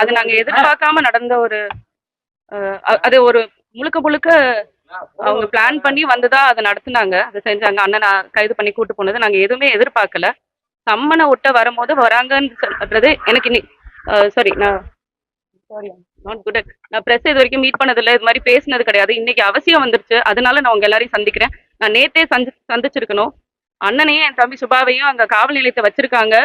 அது நாங்க எதிர்பார்க்காம நடந்த ஒரு அது ஒரு முழுக்க முழுக்க அவங்க பிளான் பண்ணி வந்துதான் அதை நடத்துனாங்க. அதை செஞ்சாங்க. அண்ணன் கைது பண்ணி கூட்டு போனது. நாங்க எதுவுமே எதிர்பார்க்கல. சம்மனை விட்ட வரும்போது வராங்கன்னு சொல்றது எனக்கு இன்னி சாரி நான் சாரி நாட் குட் நான் பிரஸ் இது வரைக்கும் மீட் பண்ணதில்ல. இது மாதிரி பேசினது கிடையாது. இன்னைக்கு அவசியம் வந்துருச்சு. அதனால நான் உங்க எல்லாரையும் சந்திக்கிறேன். நான் நேத்தே சந்தி சந்திச்சிருக்கணும். அண்ணனையும் என் தம்பி சுபாவையும் அங்க காவல் நிலையத்தை வச்சிருக்காங்க.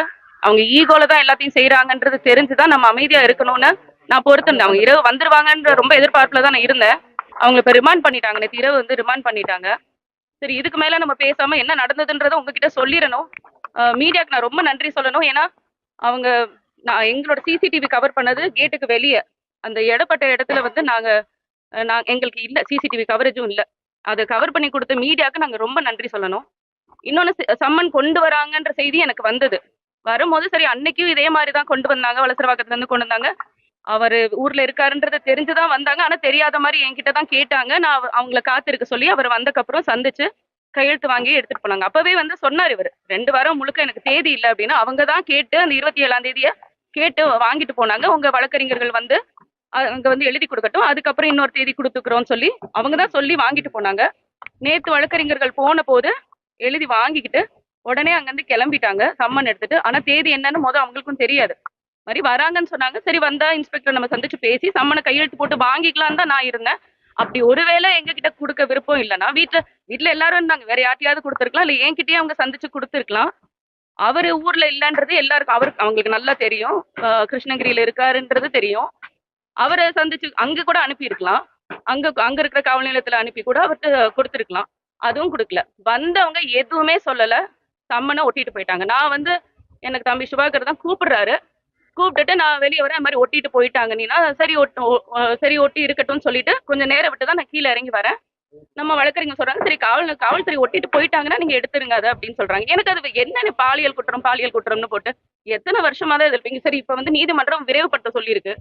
அவங்க ஈகோல தான் எல்லாத்தையும் செய்யறாங்கன்றது தெரிஞ்சுதான் நம்ம அமைதியா இருக்கணும்னு நான் பொறுத்திருந்தேன். அவங்க இரவு வந்துருவாங்கன்ற ரொம்ப எதிர்பார்ப்புல தான் நான் இருந்தேன். அவங்க இப்ப ரிமாண்ட் பண்ணிட்டாங்க. நேற்று இரவு வந்து ரிமாண்ட் பண்ணிட்டாங்க. சரி இதுக்கு மேல நம்ம பேசாம என்ன நடந்ததுன்றதை உங்ககிட்ட சொல்லிடணும். மீடியாக்கு நான் ரொம்ப நன்றி சொல்லணும். ஏன்னா அவங்க நான் எங்களோட சிசிடிவி கவர் பண்ணது கேட்டுக்கு வெளியே. அந்த இடப்பட்ட இடத்துல வந்து நாங்க நான் எங்களுக்கு இல்லை. சிசிடிவி கவரேஜும் இல்லை. அதை கவர் பண்ணி கொடுத்த மீடியாவுக்கு நாங்கள் ரொம்ப நன்றி சொல்லணும். இன்னொன்று சம்மன் கொண்டு வராங்கன்ற செய்தி எனக்கு வந்தது. வரும்போது சரி அன்னைக்கும் இதே மாதிரி தான் கொண்டு வந்தாங்க வலசரவாக்கத்துல இருந்து கொண்டு வந்தாங்க. அவர் ஊர்ல இருக்காருன்றத தெரிஞ்சுதான் வந்தாங்க. ஆனா தெரியாத மாதிரி என்கிட்ட தான் கேட்டாங்க. நான் அவ- அவங்கள காத்திருக்க சொல்லி அவர் வந்தக்கப்புறம் சந்திச்சு கையெழுத்து வாங்கி எடுத்துட்டு போனாங்க. அப்பவே வந்து சொன்னார் இவர் ரெண்டு வாரம் முழுக்க எனக்கு தேதி இல்லை அப்படின்னு. அவங்க தான் கேட்டு அந்த இருபத்தி ஏழாம் தேதிய கேட்டு வாங்கிட்டு போனாங்க. உங்க வழக்கறிஞர்கள் வந்து அங்க வந்து எழுதி கொடுக்கட்டும். அதுக்கப்புறம் இன்னொரு தேதி கொடுத்துக்கிறோம்னு சொல்லி அவங்க தான் சொல்லி வாங்கிட்டு போனாங்க. நேத்து வழக்கறிஞர்கள் போன போது எழுதி வாங்கிக்கிட்டு உடனே அங்கிருந்து கிளம்பிட்டாங்க. சம்மன் எடுத்துட்டு. ஆனா தேதி என்னன்னு மொதல் அவங்களுக்கும் தெரியாது. மாதிரி வராங்கன்னு சொன்னாங்க. சரி வந்தா இன்ஸ்பெக்டர் நம்ம சந்திச்சு பேசி சம்மனை கையெழுத்து போட்டு வாங்கிக்கலாம் தான் நான் இருந்தேன். அப்படி ஒருவேளை எங்க கிட்ட கொடுக்க விருப்பம் இல்லைன்னா வீட்ல வீட்ல எல்லாரும் இருந்தாங்க. வேற யார்ட்டையாவது கொடுத்துருக்கலாம். இல்ல என்கிட்டயே அவங்க சந்திச்சு கொடுத்துருக்கலாம். அவரு ஊர்ல இல்லன்றது எல்லாருக்கும் அவருக்கு அவங்களுக்கு நல்லா தெரியும். கிருஷ்ணகிரியில இருக்காருன்றது தெரியும். அவரை சந்திச்சு அங்க கூட அனுப்பியிருக்கலாம். அங்க அங்க இருக்கிற காவல் நிலையத்துல அனுப்பி கூட அவர்கிட்ட கொடுத்துருக்கலாம். அதுவும் கொடுக்கல. வந்தவங்க எதுவுமே சொல்லல. சம்மனை ஒட்டிட்டு போயிட்டாங்க. நான் வந்து எனக்கு தம்பி சுபாகர் தான் கூப்பிடுறாரு. கூப்பிட்டுட்டு நான் வெளியே வரேன் மாதிரி ஒட்டிட்டு போயிட்டாங்க. நீனா சரி ஒட்டு சரி ஒட்டி இருக்கட்டும்னு சொல்லிட்டு கொஞ்சம் நேரம் விட்டு தான் நான் கீழே இறங்கி வரேன். நம்ம வழக்கறிஞர் சொல்றாங்க சரி காவல் காவல்துறை ஒட்டிட்டு போயிட்டாங்கன்னா நீங்க எடுத்துருங்க அதை அப்படின்னு சொல்றாங்க. எனக்கு அது என்னன்னு பாலியல் குற்றம் பாலியல் குற்றம்னு போட்டு எத்தனை வருஷமா தான் இருப்பீங்க சரி இப்ப வந்து நீதிமன்றம் விரைவுபடுத்த சொல்லியிருக்கு.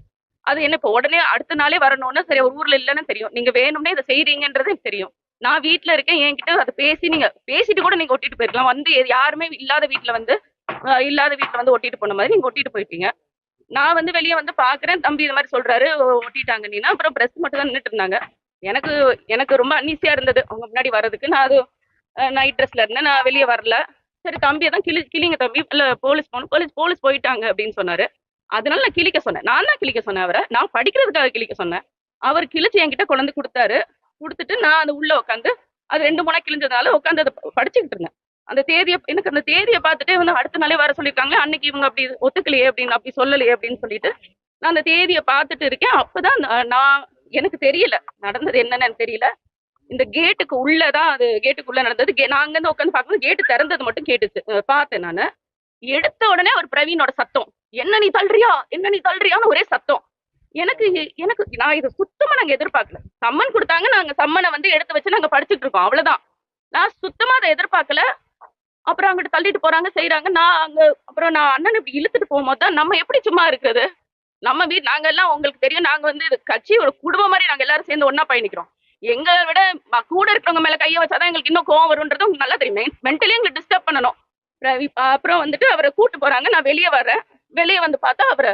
அது என்ன இப்போ உடனே அடுத்த நாளே வரணும்னா சரி ஒரு ஊர்ல இல்லைன்னு தெரியும். நீங்க வேணும்னே இதை செய்யறீங்கன்றது எனக்கு தெரியும். நான் வீட்டுல இருக்கேன் என்கிட்ட அதை பேசி நீங்க பேசிட்டு கூட நீங்க ஒட்டிட்டு போயிருக்கலாம். வந்து யாருமே இல்லாத வீட்டுல வந்து இல்லாத வீட்டுல வந்து ஒட்டிட்டு போன மாதிரி நீங்க ஒட்டிட்டு போயிட்டீங்க நான் வந்து வெளியே வந்து பாக்குறேன் தம்பி இது மாதிரி சொல்றாரு ஒட்டிட்டாங்க நீனா அப்புறம் பிரஸ் மட்டும் தான் நின்றுட்டு இருந்தாங்க. எனக்கு எனக்கு ரொம்ப அன்னீசியா இருந்தது. அவங்க முன்னாடி வர்றதுக்கு நான் அது நைட் ட்ரெஸ்ல இருந்தேன் நான் வெளியே வரல. சரி தம்பியை தான் கிளி கிளிங்க தம்பி இல்ல போலீஸ் போகணும் போலீஸ் போலீஸ் போயிட்டாங்க அப்படின்னு சொன்னாரு. அதனால நான் கிழிக்க சொன்னேன். நான் தான் கிழிக்க சொன்னேன் அவரை. நான் படிக்கிறதுக்காக கிழிக்க சொன்னேன். அவர் கிழிச்சு என்கிட்ட குழந்தை கொடுத்தாரு. கொடுத்துட்டு நான் அது உள்ள உட்காந்து அது ரெண்டு முனை கிழிஞ்சதுனால உட்காந்து அதை படிச்சுக்கிட்டு இருந்தேன். அந்த தேதியை எனக்கு அந்த தேதியை பார்த்துட்டு வந்து அடுத்த நாளே வர சொல்லியிருக்காங்க அன்னைக்கு இவங்க அப்படி ஒத்துக்கலையே அப்படின்னு அப்படி சொல்லலையே அப்படின்னு சொல்லிட்டு நான் அந்த தேதியை பார்த்துட்டு இருக்கேன். அப்பதான் நான் எனக்கு தெரியல. நடந்தது என்னன்னு தெரியல. இந்த கேட்டுக்கு உள்ளதான் அது கேட்டுக்குள்ள நடந்தது. கே- நான் உட்காந்து பார்க்கும்போது கேட்டு திறந்தது மட்டும் கேட்டுச்சு. பார்த்தேன் நான். எடுத்த உடனே ஒரு பிரவீனோட சத்தம். என்ன நீ தள்ளுறியா? என்ன நீ தள்ளுறியான்னு ஒரே சத்தம். எனக்கு எனக்கு நான் இது சுத்தமா நாங்க எதிர்பார்க்கல. சம்மன் கொடுத்தாங்க நாங்க சம்மனை வந்து எடுத்து வச்சு நாங்க படிச்சுட்டு இருக்கோம் அவ்வளவுதான். நான் சுத்தமா அதை எதிர்பார்க்கல. அப்புறம் அங்கிட்டு தள்ளிட்டு போறாங்க செய்யறாங்க நான் அங்க அப்புறம் நான் அண்ணன் இப்படி இழுத்துட்டு போகும்போது தான் நம்ம எப்படி சும்மா இருக்குது நம்ம வீட் நாங்க எல்லாம் உங்களுக்கு தெரியும் நாங்க வந்து இது கட்சி ஒரு குடும்பம் மாதிரி நாங்க எல்லாரும் சேர்ந்து ஒன்னா பயணிக்கிறோம். எங்களை விட கூட இருக்கிறவங்க மேல கையை வச்சாதான் எங்களுக்கு இன்னும் கோவம் வரும்ன்றது உங்களுக்கு நல்லா தெரியும். மென்டலி எங்களை டிஸ்டர்ப் பண்ணணும். அப்புறம் அப்புறம் வந்துட்டு அவரை கூட்டு போறாங்க நான் வெளியே வர்றேன். வெளியே வந்து பார்த்தா அவரை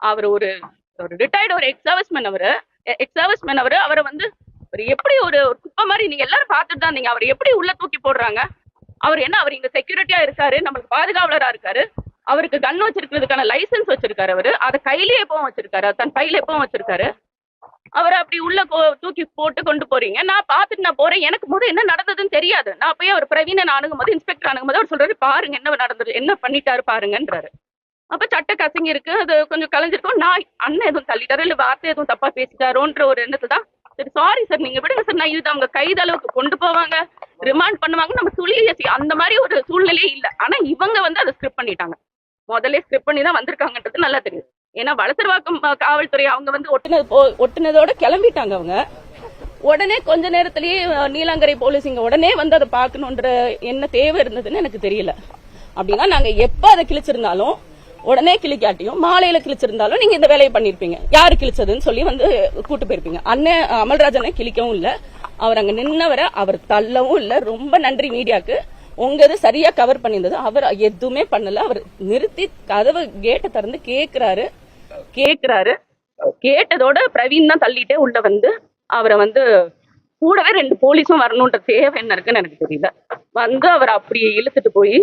அவர் ஒரு ஒரு ரிட்டையர்டு ஒரு எக்ஸ் சர்வீஸ்மேன் அவரு. எக்ஸ் சர்வீஸ்மேன் அவரு. அவரை வந்து அவர் எப்படி ஒரு குப்ப குப்பை மாதிரி நீங்க எல்லாரும் பார்த்துட்டு தான் இருந்தீங்க. அவர் எப்படி உள்ள தூக்கி போடுறாங்க? அவர் என்ன அவர் இங்க செக்யூரிட்டியா இருக்காரு நம்மளுக்கு பாதுகாவலரா இருக்காரு. அவருக்கு கன் வச்சிருக்கிறதுக்கான லைசென்ஸ் வச்சிருக்காரு அவரு. அதை கையிலேயே எப்பவும் வச்சிருக்காரு. தன் பையில எப்பவும் வச்சிருக்காரு. அவர் அப்படி உள்ள தூக்கி போட்டு கொண்டு போறீங்க. நான் பார்த்துட்டு நான் போறேன். எனக்கு போது என்ன நடந்ததுன்னு தெரியாது. நான் போய் அவர் பிரவீனன் அணுகும் போது இன்ஸ்பெக்டர் அணுகும் போது அவர் சொல்றாரு பாருங்க என்ன நடந்தது என்ன பண்ணிட்டாரு பாருங்கன்றாரு. அப்ப சட்ட கசங்கி இருக்கு. அது கொஞ்சம் கலைஞ்சிருக்கும். நான் அண்ணன் எதுவும் தள்ளிட்டாரு? இல்ல வார்த்தை எதுவும் தப்பா பேசிட்டாரோன்ற ஒரு எண்ணத்தை தான். சரி சாரி சார் நீங்க விடுங்க சார் நான் இது அவங்க கைது அளவுக்கு கொண்டு போவாங்க. ரிமாண்ட் பண்ணுவாங்க நம்ம துளி அந்த மாதிரி ஒரு சூழ்நிலையே இல்ல. ஆனா இவங்க வந்து அதை ஸ்கிரிப்ட் பண்ணிட்டாங்க. முதல்ல ஸ்கிரிப்ட் பண்ணி தான் வந்திருக்காங்கன்றது நல்லா தெரியும். ஏன்னா வளசர்வாக்கம் காவல்துறை அவங்க வந்து ஒட்டுனது போ- ஒட்டுனதோட கிளம்பிட்டாங்க அவங்க. உடனே கொஞ்ச நேரத்திலேயே நீலாங்கரை போலீஸ் இங்க உடனே வந்து அதை பார்க்கணுன்ற என்ன தேவை இருந்ததுன்னு எனக்கு தெரியல. அப்படின்னா நாங்க எப்ப அதை கிழிச்சிருந்தாலும் உடனே கிளிக்காட்டியும் மாலையில கிழிச்சிருந்தாலும் நீங்க இந்த வேலையை பண்ணிருப்பீங்க. யாரு கிழிச்சதுன்னு சொல்லி வந்து கூட்டு போயிருப்பீங்க. அண்ணன் அமல்ராஜனை கிழிக்கவும் இல்ல. அவர் அங்க நின்னவரை அவர் தள்ளவும் இல்ல. ரொம்ப நன்றி மீடியாக்கு. உங்க இது சரியா கவர் பண்ணியிருந்தது. அவர் எதுவுமே பண்ணல. அவர் நிறுத்தி கதவு கேட்டை திறந்து கேக்குறாரு. கேக்குறாரு. கேட்டதோட பிரவீன் தான் தள்ளிட்டே உள்ள வந்து அவரை வந்து கூடவே ரெண்டு போலீஸும் வரணுன்ற தேவை என்ன இருக்குன்னு எனக்கு தெரியல. வந்து அவர் அப்படி இழுத்துட்டு போய்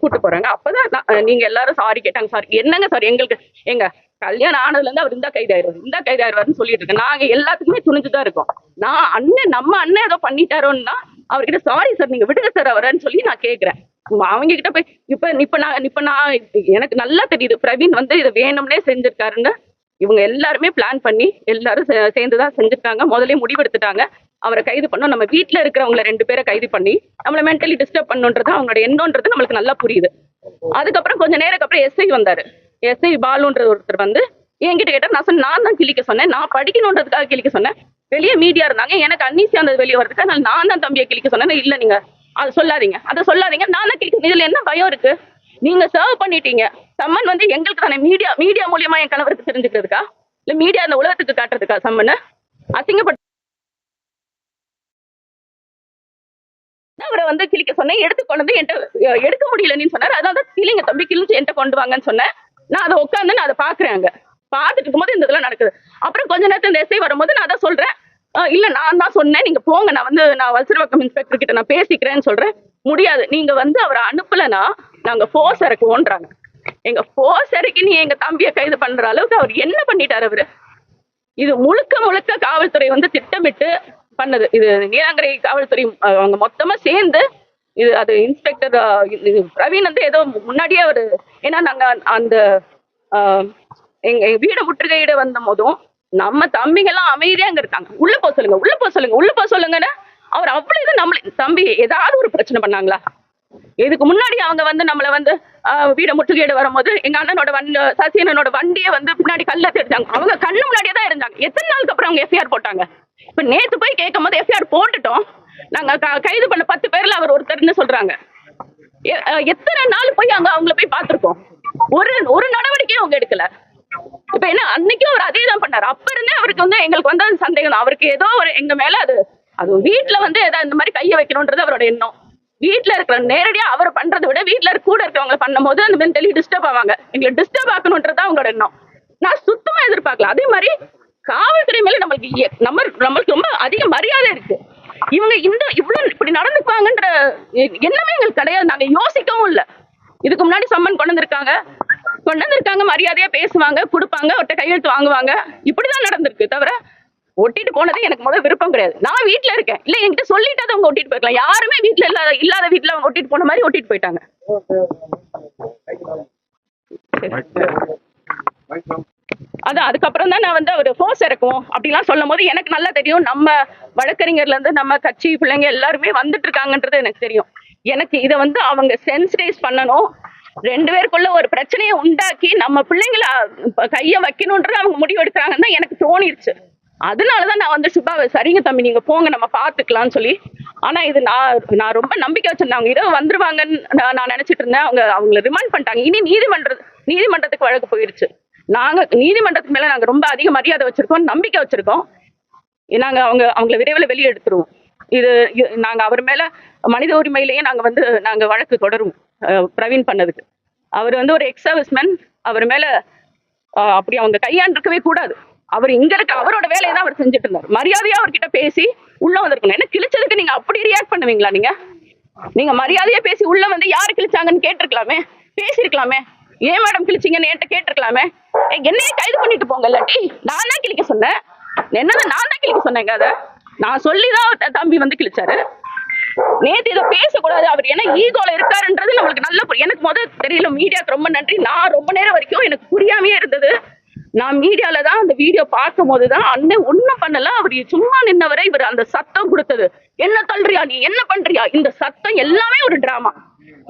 கூட்டு போறாங்க. அப்பதான் நான், நீங்க எல்லாரும் சாரி கேட்டாங்க. சாரி என்னங்க சாரி எங்களுக்கு எங்க கல்யாணம் ஆனதுல இருந்து அவர் இந்த கைதாயிருவாரு இந்த கைதாயிருவாருன்னு சொல்லிட்டு இருக்கேன். நாங்க எல்லாத்துக்குமே துணிஞ்சுதான் இருக்கோம். நான் அண்ணன் நம்ம அண்ணன் ஏதோ பண்ணிட்டாரோன்னா அவர்கிட்ட சாரி சார் நீங்க விடுங்க சார் அவரன்னு சொல்லி நான் கேக்குறேன். அவங்க கிட்ட போய் இப்ப இப்ப நான் இப்ப நான் எனக்கு நல்லா தெரியுது. பிரவீன் வந்து இதை வேணும்னே செஞ்சிருக்காருன்னு இவங்க எல்லாருமே பிளான் பண்ணி எல்லாரும் சேர்ந்து தான் செஞ்சுருக்காங்க. முதல்ல முடிவெடுத்துட்டாங்க. அவரை கைது பண்ணோம். நம்ம வீட்ல இருக்கிறவங்கள ரெண்டு பேரை கைது பண்ணி நம்மள மென்டலி டிஸ்டர்ப் பண்ணுன்றது அவங்களோட எண்ணோன்றது நம்மளுக்கு நல்லா புரியுது. அதுக்கப்புறம் கொஞ்ச நேரம் அப்புறம் எஸ்ஐ வந்தாரு. எஸ்ஐ பாலுன்ற ஒருத்தர் வந்து என்கிட்ட கேட்டா நான் சொன்னேன் நான் தான் கிழிக்க சொன்னேன். நான் படிக்கணுன்றதுக்காக கிழிக்க சொன்னேன். வெளியே மீடியா இருந்தாங்க. எனக்கு அன்னீசியா அந்த வெளியே வரதுக்கு அதனால நான் தான் தம்பியை கிழிக்க சொன்னேன். இல்ல நீங்க அதை சொல்லாதீங்க. அதை சொல்லாதீங்க. நான் தான் கிழிக்க இதில் என்ன பயம் இருக்கு? நீங்க சர்வ் பண்ணிட்டீங்க. சம்மன் வந்து எங்களுக்கு தானே மீடியா மீடியா மூலியமா என் கணவருக்கு தெரிஞ்சுக்கிறதுக்கா? இல்ல மீடியா அந்த உலகத்துக்கு காட்டுறதுக்கா சம்மன்? அசிங்கப்பட்டு அவரை வந்து கிழிக்க சொன்னேன். எடுத்து கொண்டு வந்து என்கிட்ட எடுக்க முடியலன்னு சொன்னார். அதான் தான் கிளிங்க தம்பி கிழிஞ்சு என்கிட்ட கொண்டு வாங்கன்னு சொன்னேன். நான் அதை உட்காந்து நான் அதை பாக்குறேன் அங்க. பார்த்துட்டு இருக்கும்போது இந்த இதெல்லாம் நடக்குது. அப்புறம் கொஞ்ச நேரத்தில் இந்த எஸ்ஐ வரும்போது நான் அதை சொல்றேன். இல்ல நான் தான் சொன்னேன். நீங்க போங்க நான் வந்து நான் வல்சரவக்கம் இன்ஸ்பெக்டர் கிட்ட நான் பேசிக்கிறேன்னு சொல்றேன். முடியாது. நீங்க வந்து அவரை அனுப்பலனா நாங்க ஃபோர்ஸ் இறக்குவோன்றாங்க. எங்க ஃபோர்ஸ் இறக்கி நீ எங்க தம்பியை கைது பண்ற அளவுக்கு அவர் என்ன பண்ணிட்டாரு அவரு? இது முழுக்க முழுக்க காவல்துறை வந்து திட்டமிட்டு பண்ணது. இது நீலாங்கரை காவல்துறை அவங்க மொத்தமா சேர்ந்து இது அது இன்ஸ்பெக்டர் பிரவீன் வந்து ஏதோ முன்னாடியே அவரு ஏன்னா நாங்க அந்த எங்க எங்க வீடு முற்றுகையிட வந்த போதும் நம்ம தம்பிங்க எல்லாம் அமைதியா அங்க இருக்காங்க உள்ள போக சொல்லுங்க உள்ள போக சொல்லுங்க உள்ள போக சொல்லுங்கன்னு அவர் அவ்வளவு இது நம்மள தம்பி ஏதாவது ஒரு பிரச்சனை பண்ணாங்களா? இதுக்கு முன்னாடி அவங்க வந்து நம்மள வந்து ஆஹ், வீட முற்றுகையிட வரும்போது எங்க அண்ணனோட வண்டி சசியனனோட வண்டியை வந்து பின்னாடி கல்ல தெரிஞ்சாங்க அவங்க கண்ணு முன்னாடியே தான் இருந்தாங்க. எத்தனை நாளுக்கு அப்புறம் அவங்க எஃப்ஐஆர் போட்டாங்க? இப்ப நேத்து போய் கேட்கும் போது எஃப்ஐஆர் போட்டுட்டோம். நாங்க க- கைது பண்ண பத்து பேர்ல அவர் ஒருத்தர்னு சொல்றாங்க. எ- அஹ், எத்தனை நாள் போய் அங்க அவங்கள போய் பார்த்திருக்கோம்? ஒரு ஒரு நடவடிக்கையும் அவங்க எடுக்கல. இப்ப என்ன அன்னைக்கும் அவர் அதே தான் பண்ணாரு. அப்ப இருந்தே அவருக்கு வந்து எங்களுக்கு வந்து அது சந்தேகம். அவருக்கு ஏதோ ஒரு எங்க மேல அது அது வீட்டுல வந்து ஏதாவது இந்த மாதிரி கைய வைக்கணும்ன்றது அவரோட எண்ணம். வீட்டுல இருக்கிற நேரடியா அவர் பண்றதை விட வீட்டுல இருக்க கூட இருக்கிறவங்க பண்ணும்போது அந்த மென்டலி டிஸ்டர்ப் ஆவாங்க. எங்களை டிஸ்டர்ப் ஆக்கணும்ன்றது அவங்களோட எண்ணம். நான் சுத்தமா எதிர்பார்க்கல. அதே மாதிரி காவல்துறை மேல நம்மளுக்கு நம்ம நம்மளுக்கு ரொம்ப அதிக மரியாதை இருக்கு. இவங்க இந்த இவ்வளவு இப்படி நடந்துக்குவாங்கன்ற எண்ணமே எங்களுக்கு கிடையாது. நாங்க யோசிக்கவும் இல்ல. இதுக்கு முன்னாடி சம்மன் கொண்டு வந்திருக்காங்க. கொண்டு வந்திருக்காங்க மரியாதையா பேசுவாங்க கொடுப்பாங்க அவர்கிட்ட கையெழுத்து வாங்குவாங்க. இப்படிதான் நடந்திருக்கு தவிர ஒட்டிட்டு போனது எனக்கு முதல்ல விருப்பம் கிடையாது. நான் வீட்டுல இருக்கேன். இல்ல என்கிட்ட சொல்லிட்டு அதை அவங்க ஒட்டிட்டு போயிருக்கலாம். யாருமே வீட்டுல இல்லாத இல்லாத வீட்டுல அவங்க ஒட்டிட்டு போன மாதிரி ஒட்டிட்டு போயிட்டாங்க. அதான் அதுக்கப்புறம் தான் நான் வந்து ஒரு ஃபோர்ஸ் இறக்குவோம் அப்படிலாம் சொல்லும் போது எனக்கு நல்லா தெரியும். நம்ம வழக்கறிஞர்ல இருந்து நம்ம கட்சி பிள்ளைங்க எல்லாருமே வந்துட்டு இருக்காங்கன்றது எனக்கு தெரியும். எனக்கு இதை வந்து அவங்க சென்சிடைஸ் பண்ணணும். ரெண்டு பேருக்குள்ள ஒரு பிரச்சனையை உண்டாக்கி நம்ம பிள்ளைங்கள கையை கைய அவங்க முடிவு எடுக்கிறாங்கன்னு தான் எனக்கு தோணிருச்சு. அதனாலதான் நான் வந்து சுபா சரிங்க தம்பி நீங்க போங்க நம்ம பாத்துக்கலாம்னு சொல்லி. ஆனா இது நான் நான் ரொம்ப நம்பிக்கை வச்சிருந்தேன். அவங்க இரவு வந்துருவாங்கன்னு நான் நான் நினைச்சிட்டு இருந்தேன். அவங்க அவங்கள ரிமாண்ட் பண்ணிட்டாங்க. இனி நீதிமன்ற நீதிமன்றத்துக்கு வழக்கு போயிருச்சு. நாங்க நீதிமன்றத்துக்கு மேல நாங்க ரொம்ப அதிக மரியாதை வச்சிருக்கோம் நம்பிக்கை வச்சிருக்கோம். நாங்க அவங்க அவங்கள விரைவில் வெளியே எடுத்துருவோம். இது நாங்க அவர் மேல மனித உரிமையிலேயே நாங்க வந்து நாங்க வழக்கு தொடரும் அஹ், பிரவீன் பண்ணதுக்கு. அவர் வந்து ஒரு எக்ஸ் சர்வீஸ்மேன் அவர் மேல அப்படி அவங்க கையாண்டிருக்கவே கூடாது. அவர் இங்க இருக்க அவரோட வேலையை தான் அவர் செஞ்சுட்டு இருந்தார். மரியாதையா அவர்கிட்ட பேசி உள்ள வந்திருக்கணும். என்ன கிழிச்சதுக்கு நீங்க அப்படி ரியாக்ட் பண்ணுவீங்களா நீங்க? நீங்க மரியாதையா பேசி உள்ள வந்து யாரு கிழிச்சாங்கன்னு கேட்டிருக்கலாமே? பேசியிருக்கலாமே? ஏன் மேடம் கிழிச்சீங்கன்னு என்கிட்ட கேட்டிருக்கலாமே? என்னையே கைது பண்ணிட்டு போங்க இல்லாட்டி. நான் தான் கிழிக்க சொன்னேன். என்னதான் நான் தான் கிழிக்க சொன்னேங்க அதை? நான் சொல்லிதான் தம்பி வந்து கிழிச்சாரு. நேத்து இதை பேசக்கூடாது. அவர் என்ன ஈகோல இருக்காருன்றது நம்மளுக்கு நல்ல புரியும் எனக்கு முத தெரியல மீடியாக்கு ரொம்ப நன்றி. நான் ரொம்ப நேரம் வரைக்கும் எனக்கு புரியாமையே இருந்தது. நான் மீடியால தான் அந்த வீடியோ பார்க்கும் போதுதான் அண்ணன் ஒண்ணும் பண்ணல. அவர் சும்மா நின்னவரை இவர் அந்த சத்தம் கொடுத்தது. என்ன தள்ளுறியா நீ? என்ன பண்றியா? இந்த சத்தம் எல்லாமே ஒரு டிராமா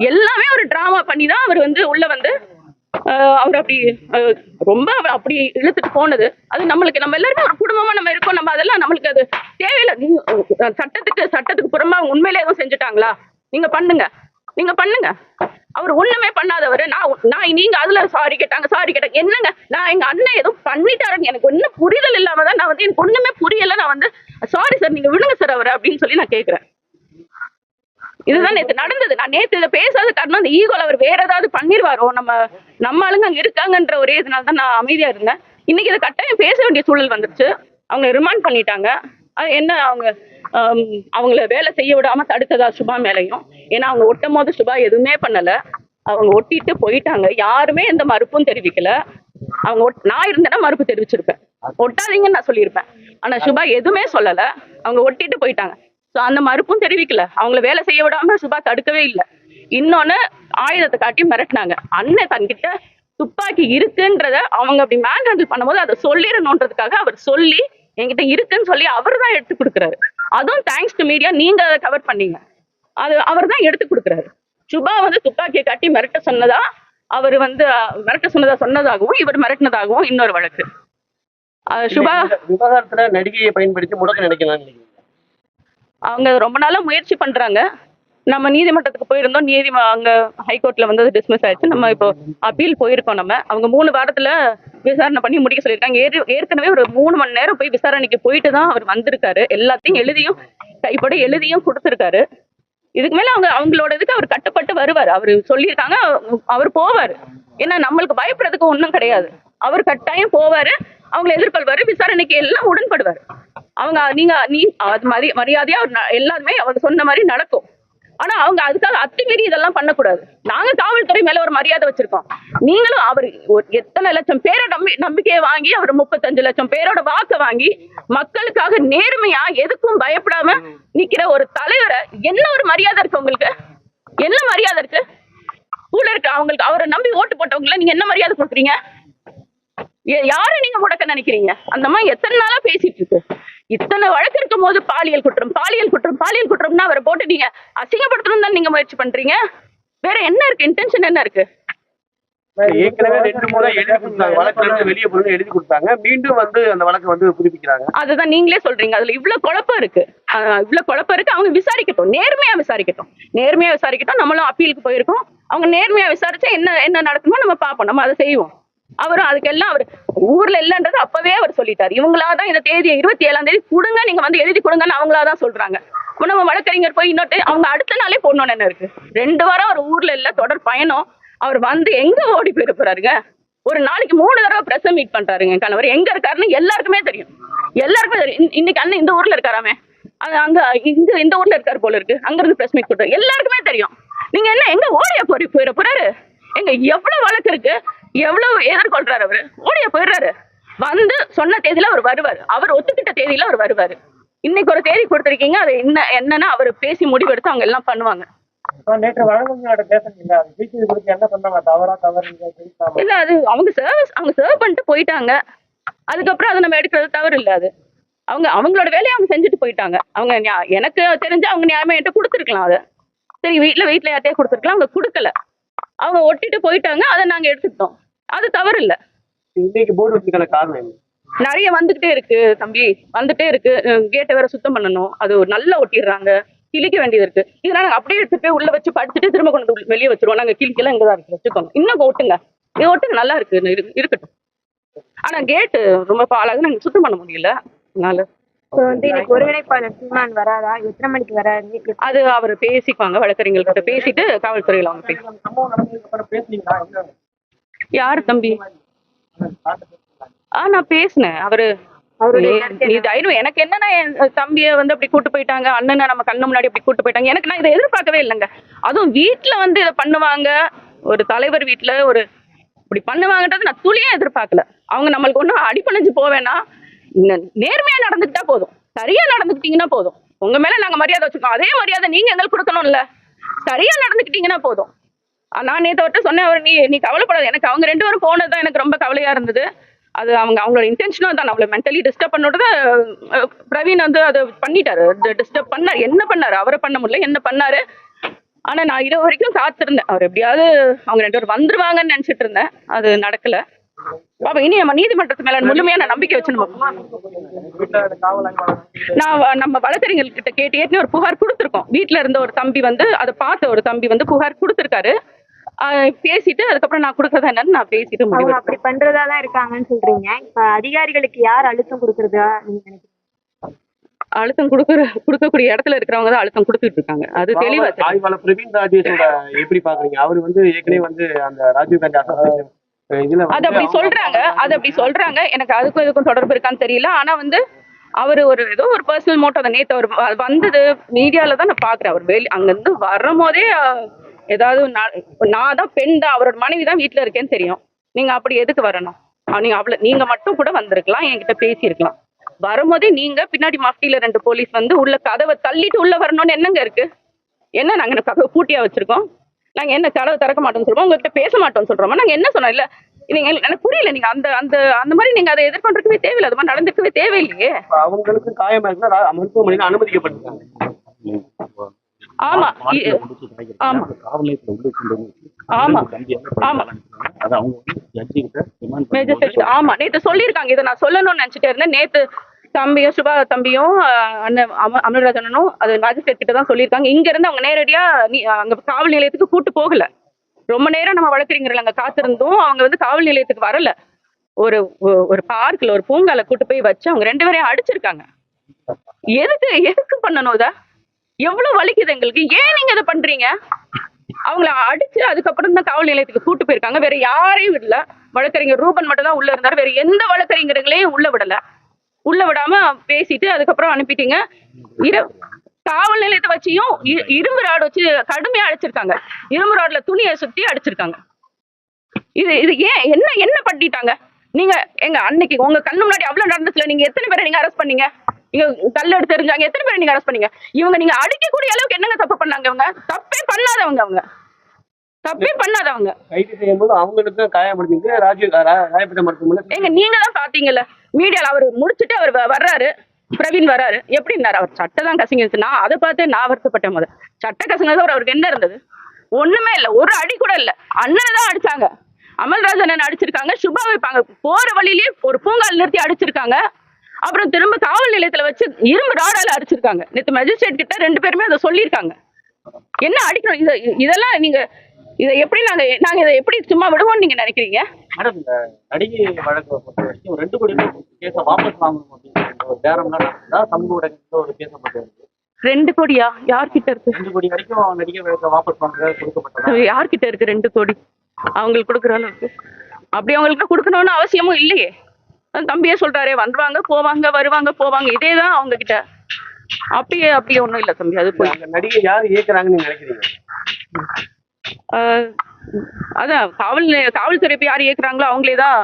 எல்லாமே ஒரு டிராமா பண்ணி தான் அவர் வந்து உள்ள வந்து அவர் அப்படி ரொம்ப அவர் அப்படி இழுத்துட்டு போனது. அது நம்மளுக்கு நம்ம எல்லாருமே ஒரு குடும்பமா நம்ம இருக்கோம். நம்ம அதெல்லாம் நம்மளுக்கு அது தேவையில்லை. சட்டத்துக்கு சட்டத்துக்கு புறமா உண்மையிலே எதுவும் செஞ்சுட்டாங்களா? நீங்க பண்ணுங்க. நீங்க பண்ணுங்க. அவர் ஒண்ணுமே பண்ணாதவர். நான் நான் நீங்க அதுல சாரி கேட்டாங்க சாரி கேட்டாங்க. என்னங்க? நான் எங்க அண்ணன் எதுவும் பண்ணிட்டாருன்னு எனக்கு ஒன்னும் புரிதல் இல்லாம தான் நான் வந்து எனக்கு ஒண்ணுமே புரியல. நான் வந்து சாரி சார் நீங்க விடுங்க சார் அவர் அப்படின்னு சொல்லி நான் கேக்குறேன். இதுதான் நேத்து நடந்தது. நான் நேற்று இதை பேசாத காரணம் அந்த ஈகோல அவர் வேற ஏதாவது பண்ணிருவாரோ? நம்ம நம்ம ஆளுங்க அங்க இருக்காங்கன்ற ஒரே இதனால தான் நான் அமைதியா இருந்தேன். இன்னைக்கு இதை கட்டாயம் பேச வேண்டிய சூழல் வந்துருச்சு. அவங்க ரிமாண்ட் பண்ணிட்டாங்க. அது என்ன அவங்க அவங்கள வேலை செய்ய விடாம தடுத்ததா சுபா மேலையும்? ஏன்னா அவங்க ஒட்டும் போது சுபா எதுவுமே பண்ணல. அவங்க ஒட்டிட்டு போயிட்டாங்க. யாருமே எந்த மறுப்பும் தெரிவிக்கல. அவங்க ஒட்- நான் இருந்தேன்னா மறுப்பு தெரிவிச்சிருப்பேன். ஒட்டாதீங்கன்னு நான் சொல்லியிருப்பேன். ஆனா சுபா எதுவுமே சொல்லல. அவங்க ஒட்டிட்டு போயிட்டாங்க. ஸோ அந்த மறுப்பும் தெரிவிக்கல. அவங்கள வேலை செய்ய விடாம சுபா தடுக்கவே இல்லை. இன்னொன்னு ஆயுதத்தை காட்டி மிரட்டினாங்க. அண்ணன் தன்கிட்ட துப்பாக்கி இருக்குன்றத அவங்க அப்படி மேன் ஹேண்டில் பண்ணும்போது அதை சொல்லிடணுன்றதுக்காக அவர் சொல்லி என்கிட்ட இருக்குன்னு சொல்லி அவர் தான் எடுத்து கொடுக்குறாரு. அதுவும் தேங்க்ஸ் டு மீடியா நீங்க அதை கவர் பண்ணீங்க. அது அவர் தான் எடுத்து கொடுக்குறாரு. சுபா வந்து துப்பாக்கியை காட்டி மிரட்ட சொன்னதா அவர் வந்து மிரட்ட சொன்னதா சொன்னதாகவும் இவர் மிரட்டினதாகவும் இன்னொரு வழக்கு. சுபா? விவகாரத்துல நடிகையை பயன்படுத்தி முடக்க நினைக்கலாம் அவங்க ரொம்ப நாளா முயற்சி பண்றாங்க. நம்ம நீதிமன்றத்துக்கு போயிருந்தோம். நீதி அங்க ஹைகோர்ட்ல வந்து டிஸ்மிஸ் ஆயிடுச்சு. நம்ம இப்போ அப்பீல் போயிருக்கோம் நம்ம. அவங்க மூணு வாரத்துல விசாரணை பண்ணி முடிக்க சொல்லியிருக்காங்க. ஏற் ஏற்கனவே ஒரு மூணு மணி நேரம் போய் விசாரணைக்கு போயிட்டு தான் அவர் வந்திருக்காரு. எல்லாத்தையும் எழுதியும் கைப்பட எழுதியும் கொடுத்துருக்காரு. இதுக்கு மேல அவங்க அவங்களோட இதுக்கு அவர் கட்டுப்பட்டு வருவார். அவர் சொல்லியிருக்காங்க அவர் போவார். ஏன்னா நம்மளுக்கு பயப்படுறதுக்கு ஒன்றும் கிடையாது. அவர் கட்டாயம் போவாரு. அவங்கள எதிர்கொள்வாரு விசாரணைக்கு எல்லாம் உடன்படுவார். அவங்க நீங்க நீ அது மாதிரி மரியாதையா எல்லாருமே அவங்க சொன்ன மாதிரி நடக்கும். ஆனா அவங்க அதுக்காக அத்துமீறி இதெல்லாம் பண்ணக்கூடாது. நாங்க காவல்துறை மேல ஒரு மரியாதை வச்சிருக்கோம். நீங்களும் அவர் எத்தனை லட்சம் பேரை நம்பி நம்பிக்கையை வாங்கி அவர் முப்பத்தஞ்சு லட்சம் பேரோட வாக்கை வாங்கி மக்களுக்காக நேர்மையா எதுக்கும் பயப்படாம நிக்கிற ஒரு தலைவரை என்ன ஒரு மரியாதை இருக்கு உங்களுக்கு? என்ன மரியாதை இருக்கு? கூட இருக்க அவங்களுக்கு அவரை நம்பி ஓட்டு போட்டவங்களை நீங்க என்ன மரியாதை கொடுக்குறீங்க? யாரை நீங்க முடக்க நினைக்கிறீங்க? அந்த மாதிரி எத்தனை நாளா பேசிட்டு இருக்கு. இத்தனை வழக்கு இருக்கும் போது பாலியல் குற்றம் பாலியல் குற்றம் பாலியல் குற்றம்னா அவரை போட்டு நீங்க அசிங்கப்படுத்தணும் தான் நீங்க முயற்சி பண்றீங்க? வேற என்ன இருக்கு? இன்டென்ஷன் என்ன இருக்கு? ஏற்கனவே ரெண்டு முறை எழுதி கொடுத்தாங்க. வழக்குல இருந்து வெளியே போய் எழுதி கொடுத்தாங்க. மீண்டும் வந்து அந்த வழக்கை வந்து புதுப்பிக்கிறாங்க. அதுதான் நீங்களே சொல்றீங்க. அதுல இவ்வளவு குழப்பம் இருக்கு. இவ்வளவு குழப்பம் இருக்கு. அவங்க விசாரிக்கட்டும். நேர்மையா விசாரிக்கட்டும். நேர்மையா விசாரிக்கட்டும். நம்மளும் அப்பீலுக்கு போயிருக்கோம். அவங்க நேர்மையா விசாரிச்சா என்ன என்ன நடக்குமோ நம்ம பார்ப்போம். நம்ம அதை செய்வோம். அவரும் அதுக்கெல்லாம் அவர் ஊர்ல இல்லைன்றது அப்பவே அவர் சொல்லிட்டாரு. இவங்களாதான் இந்த தேதியை இருபத்தி ஏழாம் தேதி கொடுங்க நீங்க வந்து எழுதி கொடுங்கன்னு அவங்களாதான் சொல்றாங்க. இப்ப நம்ம வழக்கறிஞர் போய் இன்னொரு அவங்க அடுத்த நாளே போடணும்னு என்ன இருக்கு? ரெண்டு வாரம் அவர் ஊர்ல இல்ல தொடர் பயணம். அவர் வந்து எங்க ஓடி போயிருப்பாருங்க ஒரு நாளைக்கு மூணு தடவை பிரஸ் மீட் பண்றாருங்க கணவர். எங்க இருக்காருன்னு எல்லாருக்குமே தெரியும். எல்லாருக்குமே தெரியும். இன்னைக்கு அண்ணன் இந்த ஊர்ல இருக்காராமே? அது அங்க இங்க இந்த ஊர்ல இருக்காரு போல இருக்கு. அங்க இருந்து பிரஸ் மீட் கொடுத்தாரு எல்லாருக்குமே தெரியும். நீங்க என்ன எங்க ஓடிய போறி போயிட போறாரு? எங்க எவ்வளவு வழக்கு இருக்கு? எவ்வளவு எதிர்கொள்றாரு அவரு? ஓடிய போயிடுறாரு. வந்து சொன்ன தேதியில அவர் வருவாரு. அவர் ஒத்துக்கிட்ட தேதியில அவர் வருவாரு. இன்னைக்கு ஒரு தேதி கொடுத்திருக்கீங்க. அது என்ன என்னன்னா அவர் பேசி முடிவெடுத்து அவங்க எல்லாம் பண்ணுவாங்க. இல்ல அது அவங்க சர்வீஸ் அவங்க சர்வ் பண்ணிட்டு போயிட்டாங்க. அதுக்கப்புறம் அதை நம்ம எடுக்கிறது தவறு இல்ல அது. அவங்க அவங்களோட வேலையை அவங்க செஞ்சுட்டு போயிட்டாங்க. அவங்க எனக்கு தெரிஞ்சு அவங்க நியாயமா என்கிட்ட கொடுத்துருக்கலாம் அதை. சரி வீட்ல வீட்ல யார்ட்டையே கொடுத்துருக்கலாம். அவங்க கொடுக்கல. அவங்க ஒட்டிட்டு போயிட்டாங்க அதை நாங்க எடுத்துக்கிட்டோம். அது தவறு இல்ல இன்னைக்கு போர்டு வச்சதுக்கான காரணம் நிறைய வந்துகிட்டே இருக்கு தம்பி. வந்துட்டே இருக்கு. கேட்டை வேற சுத்தம் பண்ணணும். அது ஒரு நல்லா ஒட்டிடுறாங்க. கிழிக்க வேண்டியது இருக்கு. இதெல்லாம் நாங்க அப்படியே எடுத்து போய் உள்ள வச்சு படுத்துட்டு திரும்ப கொண்டு வந்து வெளியே வச்சிருவோம். நாங்க கிழிக்கலாம் இங்கதான் இருக்கு. வச்சுக்கோங்க. இன்னும் ஒட்டுங்க. இது ஒட்டுங்க. நல்லா இருக்கு. இரு- இருக்கட்டும். ஆனா கேட்டு ரொம்ப பாலாக நாங்க சுத்தம் பண்ண முடியல. அதனால இப்போ வந்து இன்னைக்கு ஒருங்கிணைப்பாளர் சீமான் வராதா? எத்தனை மணிக்கு வராரு? அது அவர் பேசிக்குவாங்க வழக்கறிஞர்கிட்ட பேசிட்டு காவல்துறையில அவங்க பேசி சம்பவம் நடந்ததுக்கு அப்புறம் பேசுனீங்களா என்ன யாரு தம்பி? ஆ நான் பேசினேன். அவரு எனக்கு என்னன்னா என் தம்பியை வந்து அப்படி கூட்டு போயிட்டாங்க அண்ணனை நம்ம கண்ணு முன்னாடி அப்படி கூட்டு போயிட்டாங்க. எனக்கு நான் இதை எதிர்பார்க்கவே இல்லைங்க. அதுவும் வீட்ல வந்து இதை பண்ணுவாங்க. ஒரு தலைவர் வீட்ல ஒரு இப்படி பண்ணுவாங்கன்றது நான் துளியே எதிர்பார்க்கல. அவங்க நம்மளுக்கு ஒன்றும் அடிப்பணிஞ்சு போவேன்னா நேர்மையா நடந்துக்கிட்டா போதும். சரியா நடந்துக்கிட்டீங்கன்னா போதும். உங்க மேல நாங்க மரியாதை வச்சிருக்கோம். அதே மரியாதை நீங்க எங்களுக்கு கொடுக்கணும்ல. சரியா நடந்துக்கிட்டீங்கன்னா போதும். நான் நேற்று அவர்கிட்ட சொன்னேன் அவர் நீ நீ கவலைப்படாது. எனக்கு அவங்க ரெண்டு பேரும் போனது தான் எனக்கு ரொம்ப கவலையா இருந்தது. அது அவங்க அவங்களோட இன்டென்ஷனும் தான் அவளை மென்டலி டிஸ்டர்ப் பண்ணோட பிரவீன் வந்து அதை பண்ணிட்டாரு. டிஸ்டர்ப் பண்ணார். என்ன பண்ணாரு? அவரை பண்ண முடியல. என்ன பண்ணாரு? ஆனா நான் இரவு வரைக்கும் காத்திருந்தேன். அவர் எப்படியாவது அவங்க ரெண்டு பேரும் வந்துருவாங்கன்னு நினைச்சிட்டு இருந்தேன். அது நடக்கல. பாப்பா இனி நம்ம நீதிமன்றத்து மேல முழுமையான நம்பிக்கை வச்சு வீட்டுல நான் நம்ம வழக்கறிஞர்கிட்ட கேட்டு ஏற்கனவே ஒரு புகார் கொடுத்துருக்கோம். வீட்ல இருந்த ஒரு தம்பி வந்து அதை பார்த்த ஒரு தம்பி வந்து புகார் கொடுத்துருக்காரு. பேசிட்டு அதுக்கப்புறம் நான் கொடுக்கறதா என்னன்னு நான் பேசிட்டு முடிவு அப்படி பண்றதா தான் இருக்காங்கன்னு சொல்றீங்க. இப்ப அதிகாரிகளுக்கு யார் அழுத்தம் கொடுக்கறதா நீங்க நினைக்கிறீங்க? அழுத்தம் கொடுக்குற கொடுக்கக்கூடிய இடத்துல இருக்கிறவங்க தான் அழுத்தம் கொடுத்துட்டு இருக்காங்க. அது தெளிவா பிரவீன் ராஜேஷோட எப்படி பாக்குறீங்க? அவர் வந்து ஏற்கனவே வந்து அந்த ராஜீவ் காந்தி அது அப்படி சொல்றாங்க அது அப்படி சொல்றாங்க. எனக்கு அதுக்கும் இதுக்கும் தொடர்பு இருக்கான்னு தெரியல. ஆனா வந்து அவர் ஒரு ஏதோ ஒரு பர்சனல் மோட்டோ அதை நேத்து அவர் வந்தது மீடியால தான் நான் பாக்குறேன். அவர் வெளி அங்கிருந்து வரும்போதே ஏதாவது நான் தான் பெண் தான் அவரோட மனைவி தான் வீட்டுல இருக்கேன்னு தெரியும். நீங்க அப்படி எதுக்கு வரணும்? நீங்க அவ்வளவு நீங்க மட்டும் கூட வந்திருக்கலாம் என்கிட்ட பேசியிருக்கலாம். வரும்போதே நீங்க பின்னாடி மஃப்டியில ரெண்டு போலீஸ் வந்து உள்ள கதவை தள்ளிட்டு உள்ள வரணும்னு என்னங்க இருக்கு? என்ன நாங்க கதவை பூட்டியா வச்சிருக்கோம்? நாங்க என்ன கதவை திறக்க மாட்டோம்னு சொல்றோம் உங்ககிட்ட பேச மாட்டோம்னு சொல்றோமா நாங்க என்ன சொன்னோம்? இல்ல நீங்க எனக்கு புரியல நீங்க அந்த அந்த அந்த மாதிரி நீங்க அதை எதிர்கொண்டிருக்கவே தேவையில்லை அது மாதிரி நடந்துக்கவே தேவையில்லையே. அவங்களுக்கு காயமா இருந்தா மருத்துவமனையில அனுமதிக்கப்பட்டிருக்காங்க. ஆமா ஆமா. ஆமா ஆமா. மேஜர் செக்ஷன் ஆமா நேத்து சொல்லியிருக்காங்க இதை நான் சொல்லணும்னு நினைச்சிட்டே இருந்தேன். நேத்து தம்பியும் சுபா தம்பியும் அண்ணன் அம அமல்ராஜனும் அது மேஜிஸ்ட்ரேட் கிட்ட தான் சொல்லியிருக்காங்க. இங்க இருந்து அவங்க நேரடியா நீ அங்க காவல் நிலையத்துக்கு கூட்டு போகல. ரொம்ப நேரம் நம்ம வளர்க்குறீங்கல்ல அங்க காத்திருந்தோம். அவங்க வந்து காவல் நிலையத்துக்கு வரல. ஒரு ஒரு பார்க்ல ஒரு பூங்கால கூட்டு போய் வச்சு அவங்க ரெண்டு பேரையும் அடிச்சிருக்காங்க. எதுக்கு எதுக்கு பண்ணணும் இத? எவ்வளவு வலிக்குது எங்களுக்கு? ஏன் நீங்க இதை பண்றீங்க? அவங்கள அடிச்சு அதுக்கப்புறம் தான் காவல் நிலையத்துக்கு கூட்டு போயிருக்காங்க. வேற யாரையும் விடல. வழக்கறிஞர் ரூபன் மட்டும் தான் உள்ள இருந்தாரு. வேற எந்த வழக்கறிஞர்களையும் உள்ள விடல. உள்ள விடாம பேசிட்டு அதுக்கப்புறம் அனுப்பிட்டீங்க. இரு காவல் நிலையத்தை வச்சியும் இரும்பு ராடு வச்சு கடுமையா அடிச்சிருக்காங்க. இரும்பு ராட்ல துணியை சுத்தி அடிச்சிருக்காங்க. இது இது ஏன் என்ன என்ன பண்ணிட்டாங்க? நீங்க எங்க அன்னைக்கு உங்க கண்ணு முன்னாடி அவ்வளவு நடந்துச்சுல நீங்க எத்தனை பேரை நீங்க அரெஸ்ட் பண்ணீங்க? இங்க கல் எடுத்து எறிஞ்சாங்க எத்தனை பேரை நீங்க அரெஸ்ட் பண்ணீங்க? இவங்க நீங்க அடிக்கக்கூடிய அளவுக்கு என்னங்க தப்பு பண்ணாங்க இவங்க? தப்பே பண்ணாதவங்க அவங்க. தப்பே பண்ணாதவங்க. கைது செய்யும் போது அவங்களுக்கு தான் காயப்படுத்திருக்கு ராஜீவ் ராயப்பேட்டை மருத்துவமனை எங்க நீங்க தான் பாத்தீங்கல்ல? மீடியாவில் அவர் முடிச்சுட்டு அவர் வ- வர்றாரு. பிரவீன் வர்றாரு. எப்படின்னாரு அவர் சட்டை தான் கசங்கிருச்சு நான் அதை பார்த்து நான் வருத்தப்பட்டேன் முதல். சட்டை கசங்கினது அவர் அவருக்கு என்ன இருந்தது? ஒண்ணுமே இல்லை. ஒரு அடி கூட இல்ல. அண்ணனை தான் அடிச்சாங்க. அமல்ராஜன் அடிச்சிருக்காங்க. சுபா வைப்பாங்க. போற வழியிலேயே ஒரு பூங்கால் நிறுத்தி அடிச்சிருக்காங்க. அப்புறம் திரும்ப காவல் நிலையத்துல வச்சு இரும்பு ராடால அடிச்சிருக்காங்க. நேற்று மஜிஸ்ட்ரேட் கிட்ட ரெண்டு பேருமே அதை சொல்லியிருக்காங்க. என்ன அடிக்கணும்? இதெல்லாம் நீங்க இதை எப்படி நாங்க நாங்க இதை எப்படி சும்மா விடுவோம்னு நீங்க நினைக்கிறீங்க? மேடம் இந்த நடிகை வழக்கை பொறுத்த வரைக்கும் ரெண்டு கோடி கேஸை வாபஸ் வாங்கணும் அப்படிங்கிற ஒரு பேரம்லாம் நடந்ததா சமூக ஊடகத்துல ஒரு பேசப்பட்டு இருக்கு ரெண்டு கோடியா? யார்கிட்ட இருக்கு? ரெண்டு கோடி வரைக்கும் நடிகை வழக்கை வாபஸ் வாங்குறது கொடுக்கப்பட்டதா? யார்கிட்ட இருக்கு ரெண்டு கோடி? அவங்களுக்கு கொடுக்குற அளவுக்கு. அப்படி அவங்களுக்கு கொடுக்கணும்னு அவசியமும் இல்லையே. தம்பியே சொல்றாரே வந்துருவாங்க போவாங்க வருவாங்க போவாங்க. இதே தான் அவங்க கிட்ட அப்படியே அப்படியே ஒண்ணும் இல்ல தம்பி அது போய் நடிகை யார் இயக்குறாங்கன்னு நீங்க நினைக்கிறீங்க? அதான் காவல் காவல்துறை இப்ப யார் இயக்குறாங்களோ அவங்களே தான்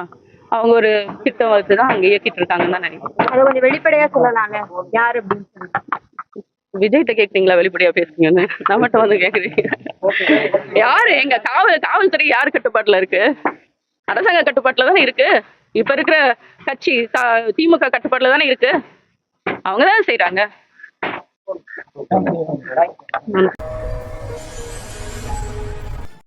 அவங்க ஒரு திட்டம் வச்சு தான் அங்க இயக்கிட்டு இருக்காங்கன்னு தான் நினைக்கிறேன். அதை கொஞ்சம் வெளிப்படையா சொல்லலாம்ல யார் அப்படின்னு விஜய்கிட்ட கேக்குறீங்களா? வெளிப்படையா பேசுறீங்கன்னு நம்மகிட்ட வந்து கேக்குறீங்க யாரு? எங்க காவல் காவல்துறை யார் கட்டுப்பாட்டுல இருக்கு? அரசாங்க கட்டுப்பாட்டுல தானே இருக்கு? இப்ப இருக்கிற கட்சி திமுக கட்டுப்பாட்டுல தானே இருக்கு? அவங்க தான் செய்றாங்க.